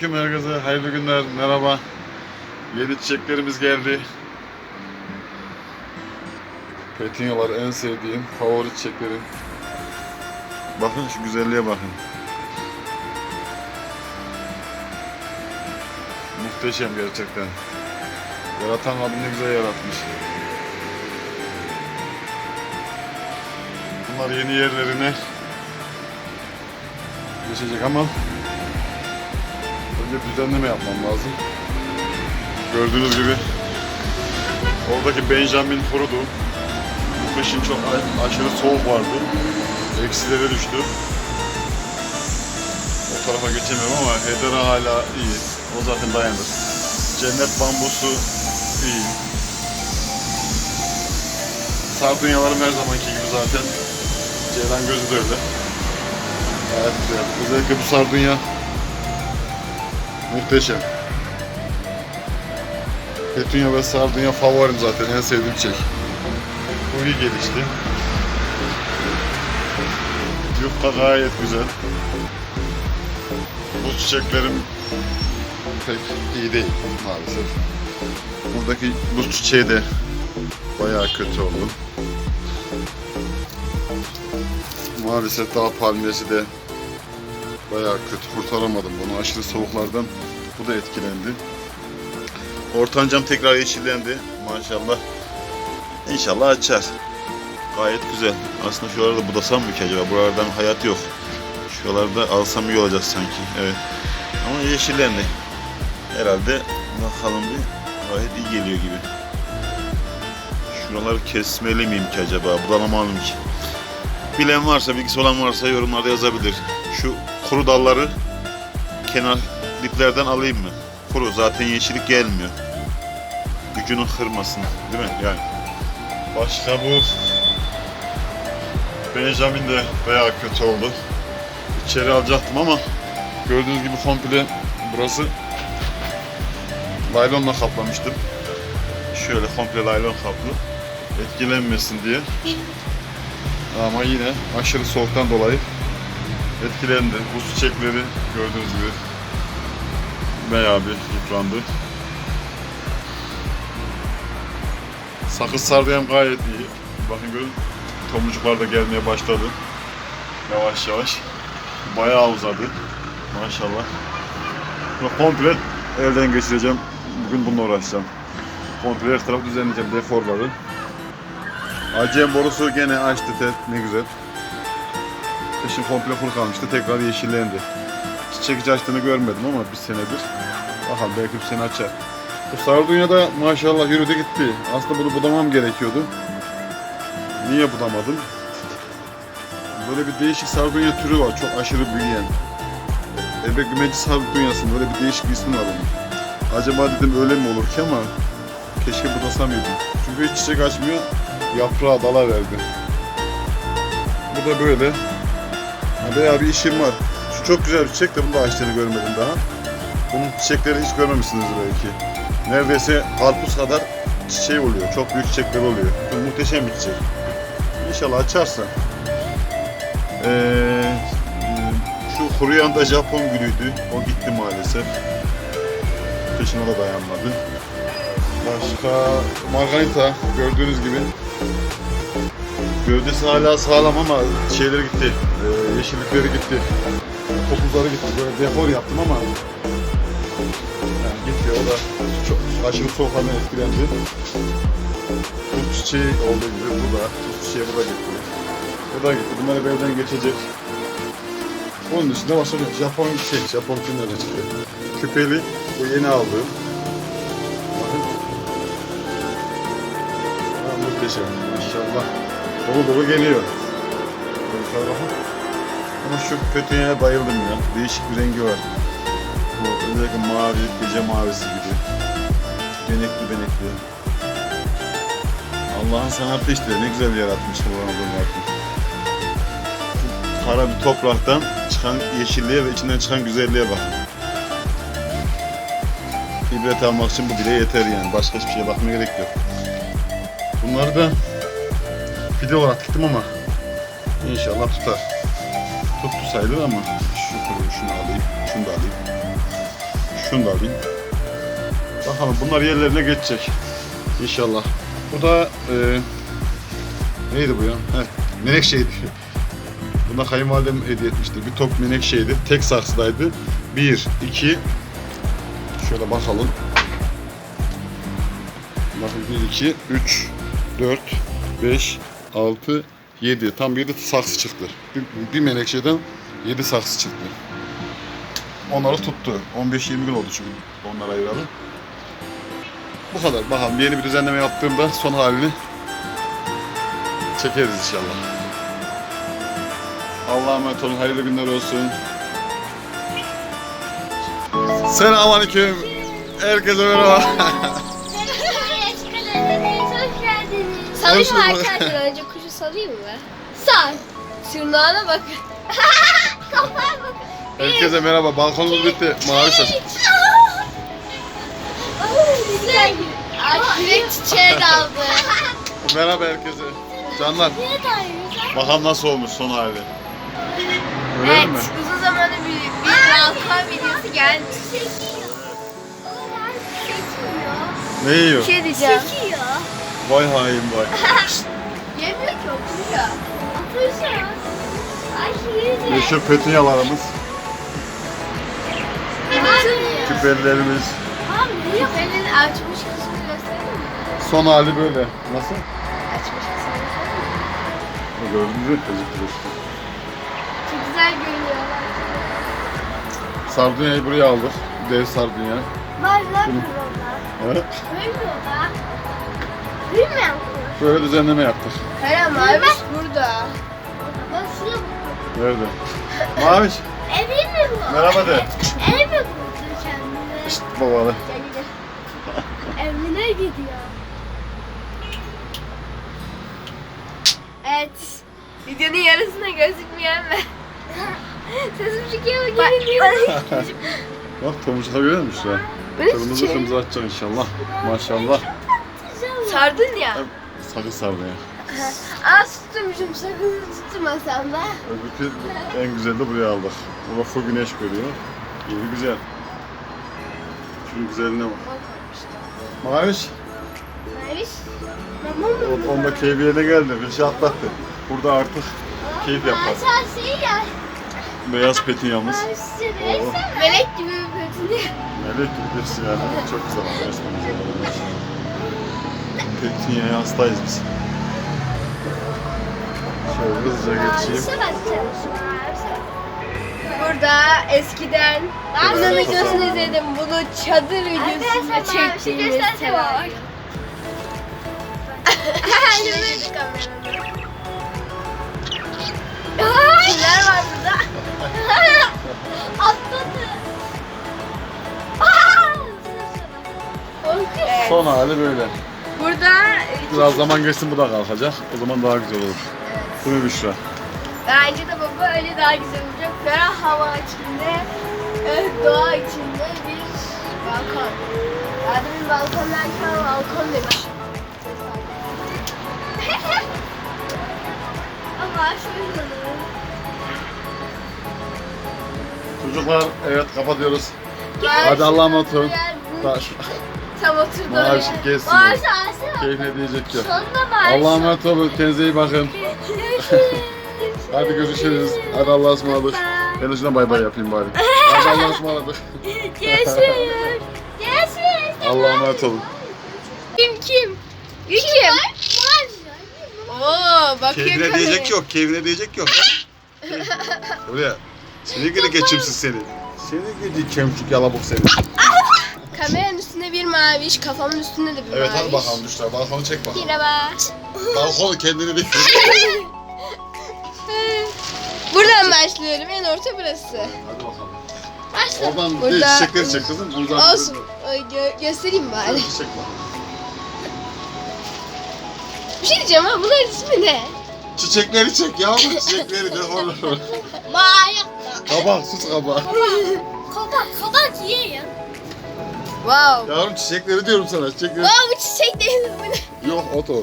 Selamünaleyküm herkese. Hayırlı günler. Merhaba. Yeni çiçeklerimiz geldi. Petunyalar en sevdiğim favori çiçeklerim. Bakın şu güzelliğe bakın. Muhteşem gerçekten. Yaratan Rabbim ne güzel yaratmış. Bunlar yeni yerlerine geçecek ama önce düzenleme yapmam lazım. Gördüğünüz gibi oradaki Benjamin kurudu. Bu kışın çok aşırı soğuk vardı. Eksilere düştü. O tarafa geçemiyorum ama Hedera hala iyi. O zaten dayanır. Cennet bambusu iyi. Sardunyalarım her zamanki gibi zaten. Ceylan gözü de öyle. Güzel. Özellikle bu sardunya muhteşem. Petunya ve sardunya favorim zaten. En sevdiğim çiçek. Bu iyi gelişti. Yufka gayet güzel. Bu çiçeklerim pek iyi değil maalesef. Buradaki buz çiçeği de bayağı kötü oldu. Maalesef dağ palmiyesi de bayağı kötü kurtaramadım bunu. Aşırı soğuklardan bu da etkilendi. Ortancam tekrar yeşillendi maşallah. İnşallah açar. Gayet güzel. Aslında şuralarda budasam mı ki acaba? Buralardan hayat yok. Şuralarda alsam iyi olacak sanki. Evet. Ama yeşillendi. Herhalde bakalım bir gayet iyi geliyor gibi. Şuraları kesmeli miyim ki acaba? Bulamadım ki. Bilen varsa, bilgisi olan varsa yorumlarda yazabilir. Şu kuru dalları kenar diplerden alayım mı? Kuru zaten yeşillik gelmiyor. Gücünü kırmasın değil mi? Yani. Başka bu Benjamin de bayağı kötü oldu. İçeri alacaktım ama gördüğünüz gibi komple burası laylonla kaplamıştım. Şöyle komple laylon kaplı. Etkilenmesin diye. Ama yine aşırı soğuktan dolayı etkilendi. Bu çiçekleri gördüğünüz gibi bayağı bir yıprandı. Sakız sardıyam gayet iyi. Bakın görün tomurcuklar da gelmeye başladı. Yavaş yavaş. Bayağı uzadı. Maşallah. Bunu komple elden geçireceğim. Bugün bununla uğraşacağım. Komple her tarafı düzenleyeceğim deforları. Acem borusu gene açtı tet ne güzel. Kışın komple kuru kalmıştı tekrar yeşillendi. Çiçek hiç açtığını görmedim ama bir senedir. Bakalım belki bir sene açar. Bu sardunya maşallah yürüdü gitti. Aslında bunu budamam gerekiyordu. Niye budamadım? Böyle bir değişik sardunya türü var çok aşırı büyüyen. Ebek gümeci sardunyası böyle bir değişik bir ismi var onun. Acaba dedim öyle mi olur ki ama keşke budasam yedim. Çünkü hiç çiçek açmıyor yaprağı dala verdi. Bu da böyle. Bayağı bir işim var. Şu çok güzel bir çiçek de bunu da açtığını görmedim daha. Bunun çiçekleri hiç görmemişsiniz belki. Neredeyse karpuz kadar çiçeği oluyor. Çok büyük çiçekler oluyor. Bu muhteşem bir çiçek. İnşallah açarsa. Ee, şu kuruyan da Japon gülüydü. O gitti maalesef. Kışına da dayanmadı. Başka margarita gördüğünüz gibi gövdesi hala sağlam ama şeyleri gitti, e, yeşillikleri gitti, topuzları gitti. Böyle defor yaptım ama yani gitti. O da çok aşırı soğuklardan etkilendi. Tuz çiçeği olduğu gibi bu da, tuz çiçeği bu da gitti. Bu da gitti. Bunlar evden geçecek. Onun dışında başka bir Japon şey, Japon filmleri çıktı. Küpeli, bu yeni aldığım. Muhteşem. Maşallah. Dolu dolu geliyor. Ama şu petunyaya bayıldım ya. Değişik bir rengi var. Bu özellikle mavi, gece mavisi gibi. Benekli benekli. Allah'ın sanatı işte. Ne güzel yaratmış bu Anadolu Kara bir topraktan çıkan yeşilliğe ve içinden çıkan güzelliğe bakın. İbret almak için bu bile yeter yani. Başka hiçbir şeye bakmaya gerek yok. Bunları da fide olarak diktim ama inşallah tutar. Tuttu sayılır ama şu kuru şunu alayım, şunu da alayım. Şunu da alayım. Bakalım bunlar yerlerine geçecek. İnşallah. Bu da e, neydi bu ya? Heh, menekşeydi. Buna kayınvalidem hediye etmişti. Bir top menekşeydi. Tek saksıdaydı. Bir, iki. Şöyle bakalım. Bakın 1, 2, 3, 4, 5, 6, 7. Tam 7 saksı çıktı. Bir, bir menekşeden 7 saksı çıktı. Onları tuttu. 15-20 gün oldu çünkü onlara ayıralı. Bu kadar. Bakalım yeni bir düzenleme yaptığımda son halini çekeriz inşallah. Allah'a emanet olun. Hayırlı günler olsun. Selamünaleyküm. Herkese merhaba. Salayım mı arkadaşlar? Önce kuşu salayım mı? Sar. Tırnağına bak. Kafaya bak. Herkese merhaba. Balkonumuz bitti. Mavi saç. Güzel. Direkt çiçeğe daldı. Merhaba herkese. Canlar. Bakalım nasıl olmuş son hali. Öyle evet, mi? uzun zamandır bir, bir balkon videosu geldi. Ne yiyor? Bir şey diyeceğim. Vay hain vay. Yemiyor ki oturuyor. Oturuyor. Ay Meşhur petunyalarımız, küpelilerimiz. Küpenin açmış kısmını gösterir mi? Son hali böyle. Nasıl? Açmış kısmını gösterir mi? Gördünüz mü? Gözüktü işte. Çok güzel görünüyorlar. Sardunyayı buraya aldık. Dev sardunya. Var lan burada. Evet. Bilmiyorlar. Bilmiyorum. Böyle düzenleme yaptık. Hayır maviş burada. Bak şuraya bak. Nerede? Maviş. Evi mi bu? Merhaba de. Ev mi buldu kendine? İşte babalı. Evine gidiyor. Evet. Videonun yarısına gözükmeyen ve Sesim çıkıyor mu? Gelin Bak tomurcuklar görüyor musun şu an? Böyle Kırmızı kırmızı açacak inşallah. Maşallah. Sardın ya. Sakın sardunya. Aa tutmuşum sakın tutmasam da. Öbürkü en güzel de buraya aldık. Burada full güneş görüyor. İyi güzel. Şunun güzelliğine bak. Maviş. Maviş. O- Onda keyfi yerine geldi. Kışı atlattı. Burada artık keyif yapar. Aşağı şey ya. Beyaz petunyamız. Oo. Melek gibi bir petini. Melek gibi birisi yani. Çok güzel resmen güzel. Petunya'ya hastayız biz. Şöyle hızlıca geçeyim. Burada eskiden bunun Evet, videosunu izledim. Bunu çadır videosunda çektiğimiz var. Kimler var burada? Atladı. Son hali böyle. Burada Biraz zaman geçsin bu da kalkacak. O zaman daha güzel olur. Değil mi Büşra? bence de bu böyle daha güzel olacak. Ferah hava içinde, doğa içinde bir balkon. Ya demin balkon derken balkon demişim. Ama şöyle. Çocuklar evet kapatıyoruz. Hadi Allah'a emanet olun. Şu Tam oturdu geçsin. Mavi şansı. Keyfine diyecek yok. Allah'a emanet olun. Kendinize iyi bakın. Hadi görüşürüz. Hadi Allah'a ısmarladık. Ben de şuna bay bay yapayım bari. Hadi Allah'a ısmarladık. Görüşürüz. Görüşürüz. Allah'a emanet olun. Kim kim? Kim? Oo bakıyor Keyfine diyecek yok. Keyfine diyecek yok. Oraya. Seni gidi geçimsiz seni. Seni gidi kemçük yalabuk seni. Kameranın üstünde bir maviş, kafamın üstünde de bir Evet maviş. hadi bakalım Büşra. Balkonu çek bakalım. Merhaba. Balkonu kendini değil. Buradan başlıyorum. En orta burası. Hadi bakalım. Başla. Oradan Burada- değil, çiçekleri çek kızım. Buradan Olsun. Ay, gö- göstereyim Sen bari. çiçek bakalım. Bir şey diyeceğim ama bunların ismi ne? Çiçekleri çek yavrum. Çiçekleri de olur. Bayak. kabak sus kabak. Kabak, kabak yiyeyim. Wow. Yavrum çiçekleri diyorum sana. Çiçekleri. Aa bu çiçek değil mi? Bu? Yok oto.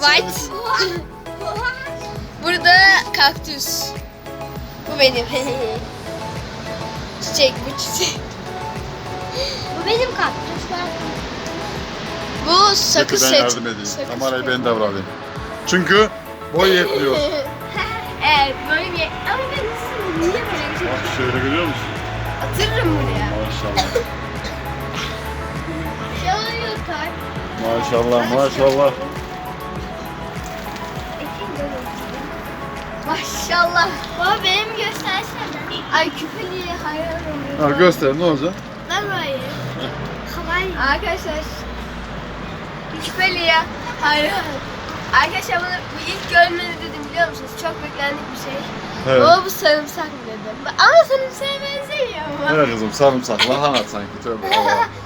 White. Burada kaktüs. Bu benim. çiçek bu çiçek. Bu benim kaktüs. Bu sakız ben set. yardım edeyim. Sakız Kamerayı ben davranayım. Çünkü boy yetmiyor. evet böyle bir... Ama ben nasıl niye böyle bir şey Bak şöyle görüyor musun? Atırırım buraya. Maşallah. Oluyor tak. Maşallah maşallah. Maşallah. Baba benim göstersene. Ay küpeliye hayranım. Ha, göster ne olacak? Ben burayı. Havai. Arkadaşlar küpeliye hayranım. Arkadaşlar bunu bu ilk görmedi dedim biliyor musunuz? Çok beklendik bir şey. Evet. Baba bu sarımsak mı dedim. Ama sarımsağa benzemiyor ama. Evet kızım sarımsak lahana sanki tövbe.